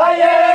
Oh yeah!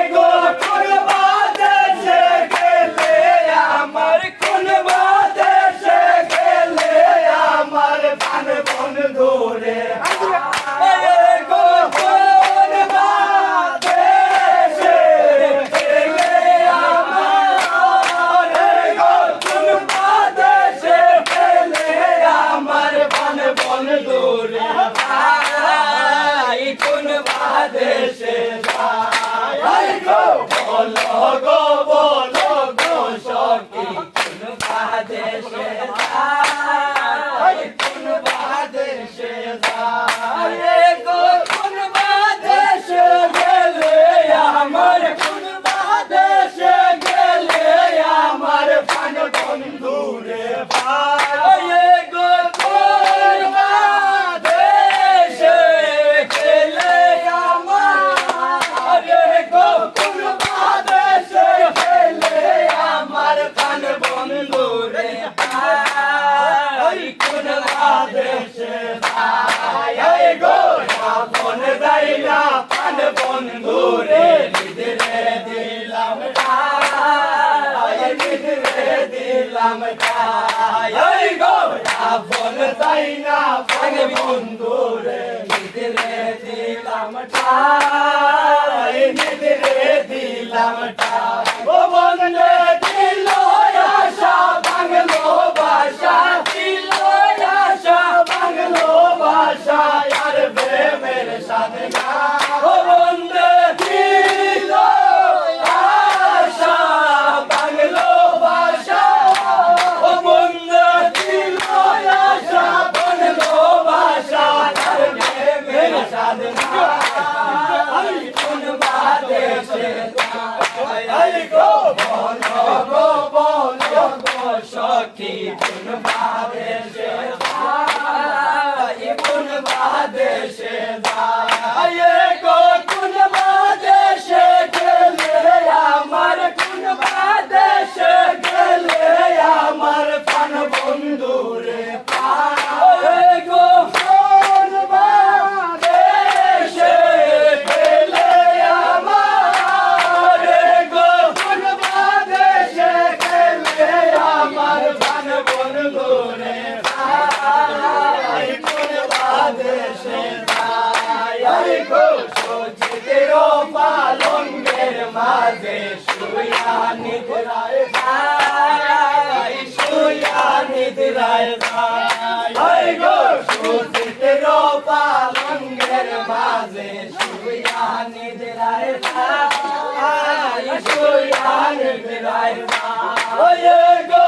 বাংলাদেশে আয় গো আপন যাইলা আন বন্ধু রে নিজরে দিলাম আয় নিজরে দিলাম আয় গো আপন যাইলা আন বন্ধু রে নিজরে দিলাম আয় Yeah. নিদ্রায় যায় শুয়া নিদ্রায় যায় ওই গো সূর্যতে রোপা লঙ্গের বাজে শুয়া নিদ্রায় যায় শুয়া নিদ্রায় যায় ওই গো